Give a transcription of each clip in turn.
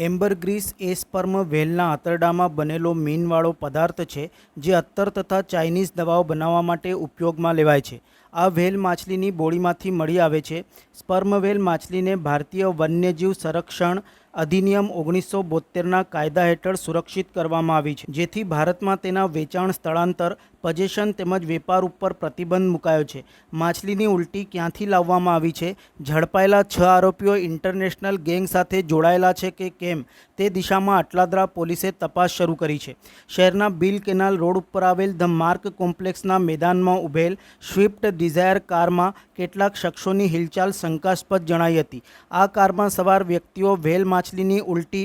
Ambergris એ sperm વ્હેલના આંતરડામાં બનેલો મીનવાળો પદાર્થ છે, જે અત્તર તથા ચાઇનીઝ દવાઓ બનાવવા માટે ઉપયોગમાં લેવાય છે. આ વ્હેલ માછલીની બોડીમાંથી મળી આવે છે. સ્પર્મ વ્હેલ માછલીને ભારતીય વન્યજીવ સંરક્ષણ અધિનિયમ ઓગણીસો બોતેરના કાયદા હેઠળ સુરક્ષિત કરવામાં આવી છે. જેથી ભારતમાં તેના વેચાણ સ્થળાંતર, પજેશન તેમજ વેપાર ઉપર પ્રતિબંધ મુકાયો છે. માછલીની ઉલટી ક્યાંથી લાવવામાં આવી છે? ઝડપાયેલા છ આરોપીઓ ઇન્ટરનેશનલ ગેંગ સાથે જોડાયેલા છે કે કેમ? તે દિશામાં આટલાદરા પોલીસે તપાસ શરૂ કરી છે. શહેરના બિલ કેનાલ રોડ ઉપર આવેલ ધ માર્ક કોમ્પ્લેક્સના મેદાનમાં ઉભેલ સ્વિફ્ટ ડિઝાયર કારમાં કેટલાક શખ્સોની હિલચાલ શંકાસ્પદ જણાઈ હતી. આ કારમાં સવાર વ્યક્તિઓ વ્હેલ માછલીની ઉલટી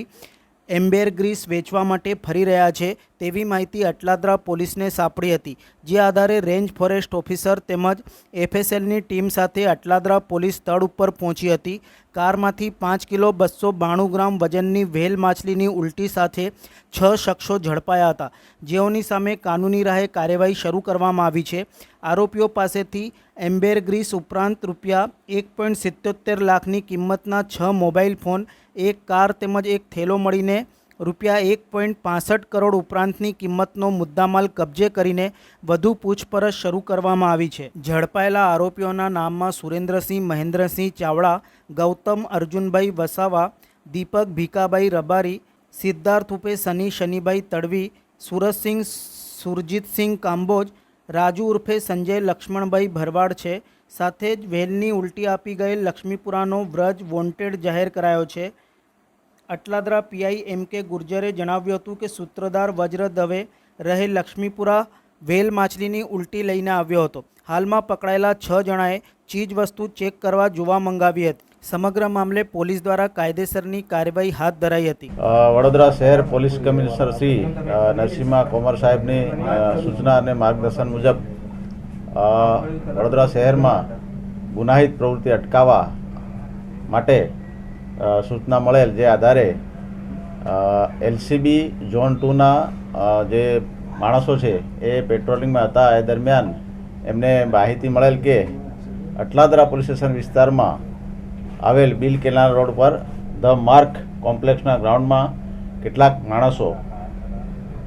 એમ્બેરગ્રીસ વેચવા માટે ફરી રહ્યા છે. તેવી માહિતી અટલાદરા પોલીસને સાંપડી હતી, જે આધારે રેન્જ ફોરેસ્ટ ઓફિસર તેમજ એફએસએલની ટીમ સાથે અટલાદરા પોલીસ સ્થળ ઉપર પહોંચી હતી. કારમાંથી પાંચ કિલો બસો બાણું ગ્રામ વજનની વ્હેલ માછલીની ઉલટી સાથે છ શખ્સો ઝડપાયા હતા. જેઓની સામે કાનૂની રાહે કાર્યવાહી શરૂ કરવામાં આવી છે. આરોપીઓ પાસેથી એમ્બેર ગ્રીસ ઉપરાંત રૂપિયા એક પોઈન્ટ સિત્તોતેર લાખની કિંમતના છ મોબાઈલ ફોન, એક કાર તેમજ એક થેલો મળીને રૂપિયા એક પોઈન્ટ પાસઠ કરોડ ઉપરાંતની કિંમતનો મુદ્દામાલ કબજે કરીને વધુ પૂછપરછ શરૂ કરવામાં આવી છે. ઝડપાયેલા આરોપીઓના નામમાં સુરેન્દ્રસિંહ, મહેન્દ્રસિંહ ચાવડા, ગૌતમ અર્જુનભાઈ વસાવા, દીપક ભીકાભાઈ રબારી, સિદ્ધાર્થ ઉપે સની શનિભાઈ તડવી, સુરજસિંહ સુરજીતસિંહ કાંબોજ, રાજુ ઉર્ફે સંજય લક્ષ્મણભાઈ ભરવાડ છે. સાથે જ વેલની ઉલટી આપી ગયેલ લક્ષ્મીપુરાનો વ્રજ વોન્ટેડ જાહેર કરાયો છે. અટલાદરા પીઆઈ એમ કે ગુર્જરે જણાવ્યું હતું કે સૂત્રધાર વજ્ર દવે રહે લક્ષ્મીપુરા વેલ માછલીની ઉલટી લઈને આવ્યો હતો. હાલમાં પકડાયેલા છ જણાએ ચીજ વસ્તુ ચેક કરવા જોવા મંગાવી હતી. સમગ્ર મામલે પોલીસ દ્વારા કાયદેસરની કાર્યવાહી હાથ ધરાઈ હતી. વડોદરા શહેર પોલીસ કમિશનર શ્રી નરસિંહા કોમર સાહેબની સૂચના અને માર્ગદર્શન મુજબ વડોદરા શહેરમાં ગુનાહિત પ્રવૃત્તિ અટકાવવા માટે સૂચના મળેલ જે આધારે એલસીબી ઝોન ટુના જે માણસો છે, એ પેટ્રોલિંગમાં હતા. એ દરમિયાન એમને માહિતી મળેલ કે અટલાદરા પોલીસ સ્ટેશન વિસ્તારમાં આવેલ બિલ કેનાલ રોડ પર ધ માર્ક કોમ્પ્લેક્સના ગ્રાઉન્ડમાં કેટલાક માણસો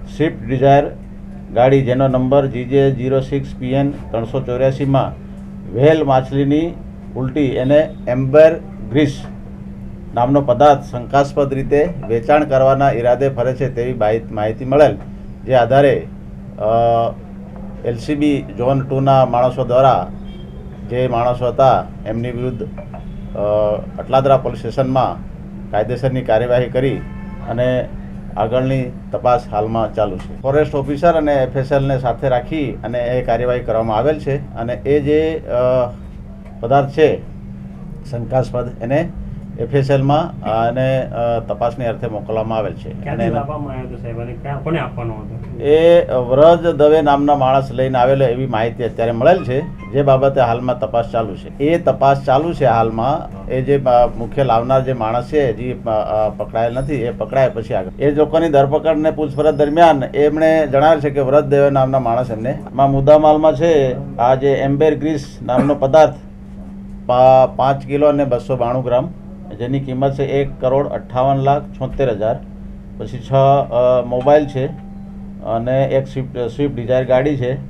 સ્વિફ્ટ ડિઝાયર ગાડી જેનો number GJ zero six PN ત્રણસો ચોર્યાસીમાં વ્હેલ માછલીની ઉલટી એને એમ્બર ગ્રીસ નામનો પદાર્થ શંકાસ્પદ રીતે વેચાણ કરવાના ઈરાદે ફરે છે તેવી માહિત- મળેલ, જે આધારે એલસીબી ઝોન ટુના માણસો દ્વારા, જે માણસો હતા, એમની વિરુદ્ધ અટલાદરા પોલીસ સ્ટેશનમાં કાયદેસરની કાર્યવાહી કરી અને આગળની તપાસ હાલમાં ચાલુ છે. ફોરેસ્ટ ઓફિસર અને એફએસએલને સાથે રાખી અને એ કાર્યવાહી કરવામાં આવેલ છે અને એ જે પદાર્થ છે, શંકાસ્પદ, એને એફએસએલમાં અને તપાસની અર્થે મોકલવામાં આવેલ છે. અને એ વ્રજ દવે નામના માણસ લઈને આવેલો એવી માહિતી અત્યારે મળેલ છે જે બાબતે હાલમાં તપાસ ચાલુ છે. એ તપાસ ચાલુ છે હાલમાં. એ જે મુખ્ય લાવનાર જે માણસ છે અ, પકડાયેલ નથી એ પકડાય પછી આગળ. એ લોકોની ધરપકડ ને પૂછપરછ દરમિયાન એમણે જણાવ્યું છે કે વ્રજ દવે નામના માણસ એમને. આમાં મુદ્દામાલમાં છે આ જે એમ્બેર ગ્રીસ નામનો પદાર્થ પાંચ કિલો અને બસો બાણું ગ્રામ જેની કિંમત છે એક કરોડ અઠ્ઠાવન લાખ છોતેર હજાર. પછી છ મોબાઈલ છે અને એક સ્વિફ્ટ સ્વિફ્ટ ડિઝાયર ગાડી છે.